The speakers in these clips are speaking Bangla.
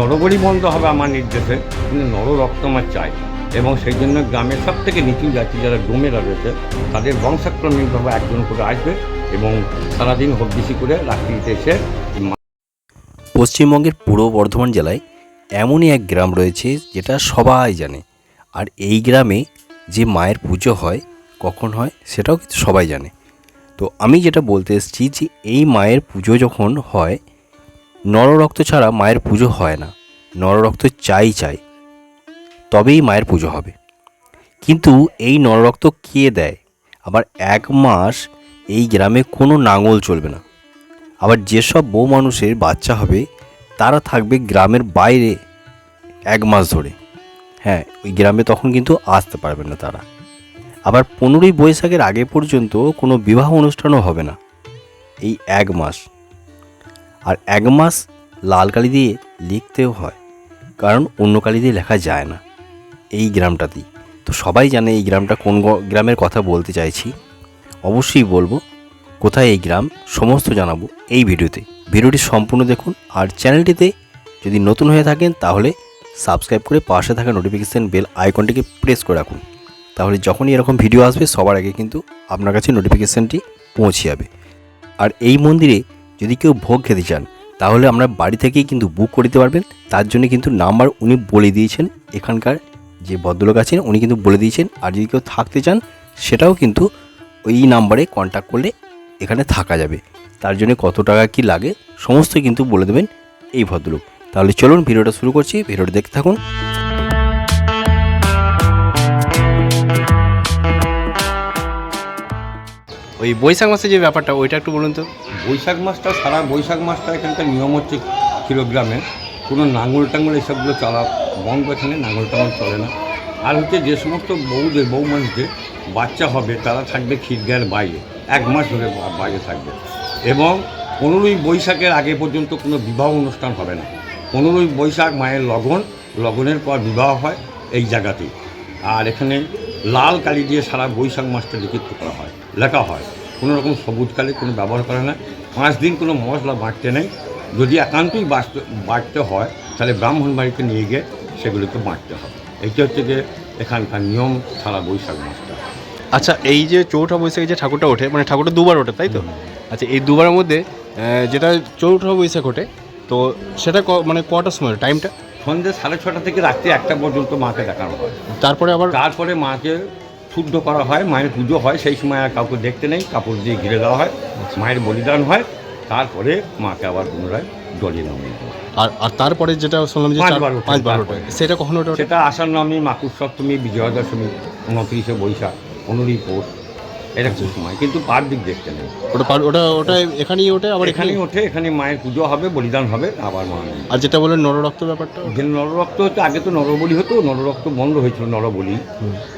নরবলি বন্ধ হবে আমার নির্দেশে, কিন্তু নর রক্ত আমার চাই। এবং সেই জন্য গ্রামের সব থেকে নিচু জাতি যারা ডোমেরা রয়েছে, তাদের বংশাক্রমিকভাবে একজন করে আসবে এবং সারাদিন হব্বিসি করে রাত্রিতে এসে পশ্চিমবঙ্গের পূর্ব বর্ধমান জেলায় এমনই এক গ্রাম রয়েছে যেটা সবাই জানে। আর এই গ্রামে যে মায়ের পুজো হয়, কখন হয়, সেটাও কিন্তু সবাই জানে। তো আমি যেটা বলতে এসেছি যে এই মায়ের পুজো যখন হয় নররক্ত ছাড়া মায়ের পুজো হয় না। নররক্ত চাই চাই। তবেই মায়ের পুজো হবে। কিন্তু এই নররক্ত কে দেয়? আবার এক মাস এই গ্রামে কোনো নাঙল চলবে না। আবার যেসব বউ মানুষের বাচ্চা হবে, তারা থাকবে গ্রামের বাইরে এক মাস ধরে। হ্যাঁ ওই গ্রামে তখন কিন্তু আসতে পারবে না তারা। আবার পনেরোই বৈশাখের আগে পর্যন্ত কোনো বিবাহ অনুষ্ঠানও হবে না। এই এক মাস। আর এক মাস লাল কালি দিয়ে লিখতেও হয়, কারণ অন্য কালি দিয়ে লেখা যায় না এই গ্রামটাতেই। তো সবাই জানে এই গ্রামটা কোন গ্রামের কথা বলতে চাইছি। অবশ্যই বলব কোথায় এই গ্রাম, সমস্ত জানাব এই ভিডিওতে। ভিডিওটি সম্পূর্ণ দেখুন আর চ্যানেলটিতে যদি নতুন হয়ে থাকেন তাহলে সাবস্ক্রাইব করে পাশে থাকা নোটিফিকেশান বেল আইকনটিকে প্রেস করে রাখুন। তাহলে যখনই এরকম ভিডিও আসবে সবার আগে কিন্তু আপনার কাছে নোটিফিকেশানটি পৌঁছে যাবে। আর এই মন্দিরে যদি কেউ ভোগ খেতে চান, তাহলে আমরা বাড়ি থেকেই কিন্তু বুক করে দিতে পারবেন। তার জন্য কিন্তু নাম্বার উনি বলে দিয়েছেন। এখানকার যে ভদ্রলোক আছেন, উনি কিন্তু বলে দিয়েছেন। আর যদি কেউ থাকতে চান, সেটাও কিন্তু ওই নাম্বারে কন্ট্যাক্ট করলে এখানে থাকা যাবে। তার জন্য কত টাকা কি লাগে, সমস্ত কিন্তু বলে দেবেন এই ভদ্রলোক। তাহলে চলুন, ভিডিওটা শুরু করছি। ভিডিওটা দেখতে থাকুন। ওই বৈশাখ মাসে যে ব্যাপারটা, ওইটা একটু বলুন তো। বৈশাখ মাসটা, সারা বৈশাখ মাসটা এখানকার নিয়ম হচ্ছে কিলোগ্রামে। কোনো নাঙল টাঙল এসবগুলো চলা বন্ধ এখানে নাঙল টাঙল চলে না। আর হচ্ছে যে সমস্ত বউদের বউ মানুষদের বাচ্চা হবে, তারা থাকবে খিরগার বাইরে, এক মাস ধরে বাইরে থাকবে। এবং পনেরোই বৈশাখের আগে পর্যন্ত কোনো বিবাহ অনুষ্ঠান হবে না। পনেরোই বৈশাখ মায়ের লগন, লগনের পর বিবাহ হয় এই জায়গাতেই। আর এখানে লাল কালি দিয়ে সারা বৈশাখ মাসটা লিখিত করা হয়, লেখা হয়। কোনো রকম সবুজ কালি কোনো ব্যবহার করে না পাঁচ দিন কোনো মশলা বাঁটতে নেই। যদি একান্তই বাঁচতে বাড়তে হয় তাহলে ব্রাহ্মণ বাড়িতে নিয়ে গিয়ে সেগুলোকে বাঁটতে হবে। এইটা হচ্ছে যে এখানকার নিয়ম সারা বৈশাখ মাসটা আচ্ছা এই যে চৌঠা বৈশাখে যে ঠাকুরটা ওঠে মানে ঠাকুরটা দুবার ওঠে তাই তো? আচ্ছা এই দুবারের মধ্যে যেটা চৌঠা বৈশাখ ওঠে তো সেটা ক- মানে কটার সময় টাইমটা? সন্ধ্যে সাড়ে ছটা থেকে রাত্রি একটা পর্যন্ত মাকে দেখানো হয়। তারপরে আবার তারপরে মাকে শুদ্ধ করা হয় মায়ের পুজো হয় সেই সময় আর কাউকে দেখতে নেই কাপড় দিয়ে ঘিরে দেওয়া হয় মায়ের বলিদান হয় তারপরে মাকে আবার পুনরায় জলে নামিয়ে দেওয়া আর আর তারপরে যেটা শুনলাম যে তারপরে। সেটা কখনো? সেটা আসার নামে মাকুর সপ্তমী বিজয়া দশমী উনত্রিশে বৈশাখ পনেরোই পৌষ এরকম সময় কিন্তু পার দিক দেখতে নেই। ওটা পার- ওটা ওটা এখানেই ওঠে আবার এখানেই ওঠে এখানে মায়ের পুজো হবে বলিদান হবে আবার মা আর যেটা বললেন নররক্ত ব্যাপারটা? যে নররক্ত হতো আগে তো নরবলি হতো নররক্ত বন্ধ হয়েছিল নরবলি।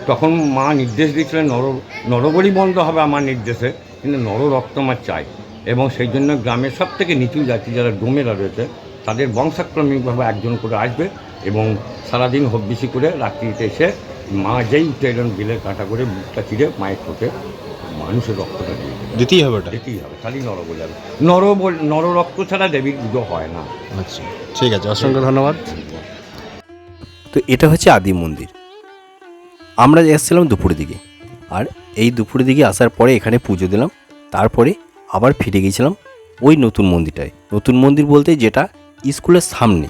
তখন মা নির্দেশ দিয়েছিলেন নর নরবলি বন্ধ হবে আমার নির্দেশে কিন্তু নররক্ত আমার চাই। এবং সেই জন্য গ্রামের সব থেকে নিচু জাতি যারা ডোমেরা রয়েছে তাদের বংশাক্রমিকভাবে একজন করে আসবে এবং সারাদিন হব্বিসি করে রাত্রিতে এসে মা যেই উঠে এলেন বিলের কাঁটা করে বুকটা চিরে মায়ের ঠোঁটে মানুষের রক্তটা দিয়ে দিতেই হবে ওটা? যেতেই হবে খালি নর বলে নর বল- নররক্ত ছাড়া দেবীর পুজো হয় না। আচ্ছা ঠিক আছে অসংখ্য ধন্যবাদ। তো এটা হচ্ছে আদি মন্দির। আমরা এসেছিলাম দুপুরের দিকে আর এই দুপুরের দিকে আসার পরে এখানে পুজো দিলাম তারপরে আবার ফিরে গিয়েছিলাম ওই নতুন মন্দিরটায়। নতুন মন্দির বলতে যেটা স্কুলের সামনে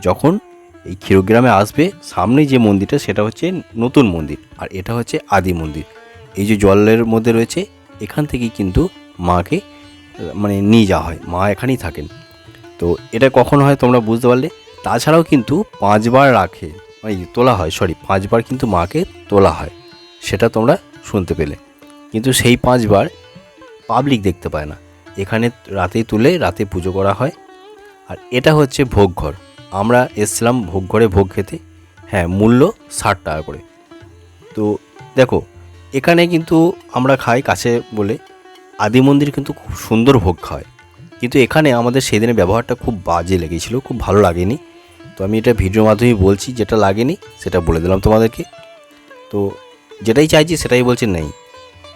যখন এই ক্ষীরগ্রামে আসবে সামনে যে মন্দিরটা সেটা হচ্ছে নতুন মন্দির আর এটা হচ্ছে আদি মন্দির। এই যে জলের মধ্যে রয়েছে, এখান থেকেই কিন্তু মাকে মানে নিয়ে যাওয়া হয়। মা এখানেই থাকেন। তো এটা কখন হয় তোমরা বুঝতে পারলে? তাছাড়াও কিন্তু পাঁচবার রাখে মানে তোলা হয় সরি পাঁচবার কিন্তু মাকে তোলা হয়। সেটা তোমরা শুনতে পেলে। কিন্তু সেই পাঁচবার পাবলিক দেখতে পায় না। এখানে রাতেই তুলে, রাতে পুজো করা হয়। আর এটা হচ্ছে ভোগ ঘর আমরা এসছিলাম ভোগ ঘরে ভোগ খেতে। হ্যাঁ মূল্য ষাট টাকা করে। তো দেখো এখানে কিন্তু আমরা খাই কাছে বলে। আদি মন্দির কিন্তু খুব সুন্দর ভোগ খায়। কিন্তু এখানে আমাদের সেই সেদিনের ব্যবহারটা খুব বাজে লেগেছিল, খুব ভালো লাগেনি। তো আমি এটা ভিডিওর মাধ্যমে বলছি, যেটা লাগেনি সেটা বলে দিলাম তোমাদেরকে। তো যেটাই চাইছি সেটাই বলছেন নেই।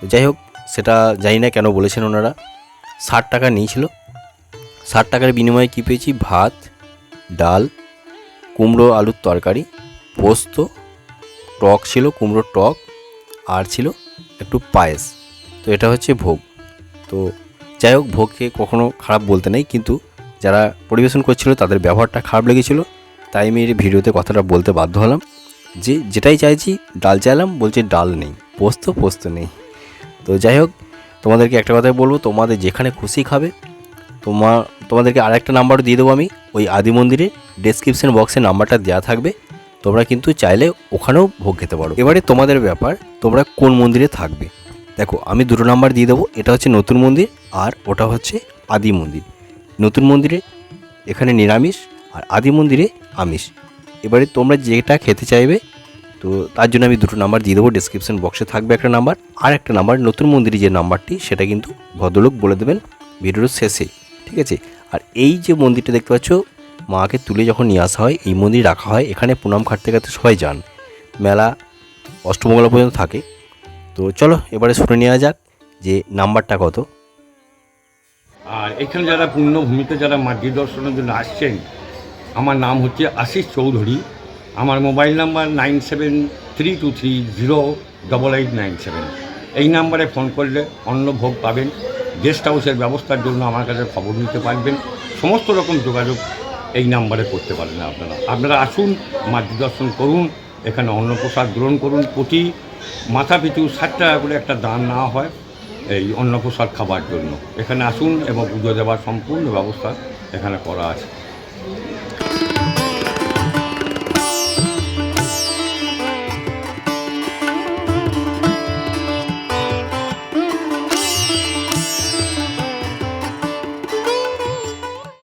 তো যাই হোক, সেটা জানি না কেন বলেছেন ওনারা। ষাট টাকা নিয়েছিল। ষাট টাকার বিনিময়ে কী পেয়েছি? ভাত, ডাল, কুমড়ো, আলুর তরকারি, পোস্ত, টক ছিল, কুমড়োর টক আর ছিল একটু পায়েস। তো এটা হচ্ছে ভোগ। তো যাই হোক, ভোগকে কখনো খারাপ বলতে নেই, কিন্তু যারা পরিবেশন করছিল তাদের ব্যবহারটা খারাপ লেগেছিল। তাই আমি এই ভিডিওতে কথাটা বলতে বাধ্য হলাম যে যেটাই চাইছি, ডাল চাইলাম, বলছে ডাল নেই, পোস্ত পোস্ত নেই। তো যাই হোক, তোমাদেরকে একটা কথাই বলব, তোমাদের যেখানে খুশি খাবে তোমার তোমাদেরকে আরেকটা নাম্বারও দিয়ে দেবো আমি, ওই আদি মন্দিরে ডেসক্রিপশন বক্সে নাম্বারটা দেওয়া থাকবে। তোমরা কিন্তু চাইলে ওখানেও ভোগ খেতে পারো। এবারে তোমাদের ব্যাপার, তোমরা কোন মন্দিরে থাকবে? দেখো, আমি দুটো নাম্বার দিয়ে দেবো, এটা হচ্ছে নতুন মন্দির আর ওটা হচ্ছে আদি মন্দির। নতুন মন্দিরে এখানে নিরামিষ আর আদি মন্দিরে আমিষ। এবারে তোমরা যেটা খেতে চাইবে, তো তার জন্য আমি দুটো নাম্বার দিয়ে দেবো ডিসক্রিপশন বক্সে থাকবে একটা নাম্বার আর একটা নাম্বার নতুন মন্দিরে যে নাম্বারটি সেটা কিন্তু ভদ্রলোক বলে দেবেন ভিডিওর শেষে, ঠিক আছে? আর এই যে মন্দিরটা দেখতে পাচ্ছ মাকে তুলে যখন নিয়ে আসা হয়, এই মন্দির রাখা হয়, এখানে প্রণাম খাটতে খাটতে সবাই যান। মেলা অষ্টমঙ্গলা পর্যন্ত থাকে। তো চলো, এবারে শুনে নেওয়া যাক যে নাম্বারটা কত। আর এখানে যারা পুণ্যভূমিতে যারা মাতৃ দর্শনের জন্য আসছেন, আমার নাম হচ্ছে আশিস চৌধুরী। আমার mobile number nine seven three two three zero double eight nine seven. এই নাম্বারে ফোন করলে অন্ন ভোগ পাবেন। গেস্ট হাউসের ব্যবস্থার জন্য আমার কাছে খবর নিতে পারবেন। সমস্ত রকম যোগাযোগ এই নাম্বারে করতে পারেন আপনারা। আপনারা আসুন, মাতৃ দর্শন করুন, এখানে অন্নপ্রসাদ গ্রহণ করুন, প্রতি মাথা পিছু ষাট টাকা করে একটা দান নেওয়া হয় এই অন্নপ্রসাদ খাবার জন্য। এখানে আসুন এবং পুজো দেওয়ার সম্পূর্ণ ব্যবস্থা এখানে করা আছে।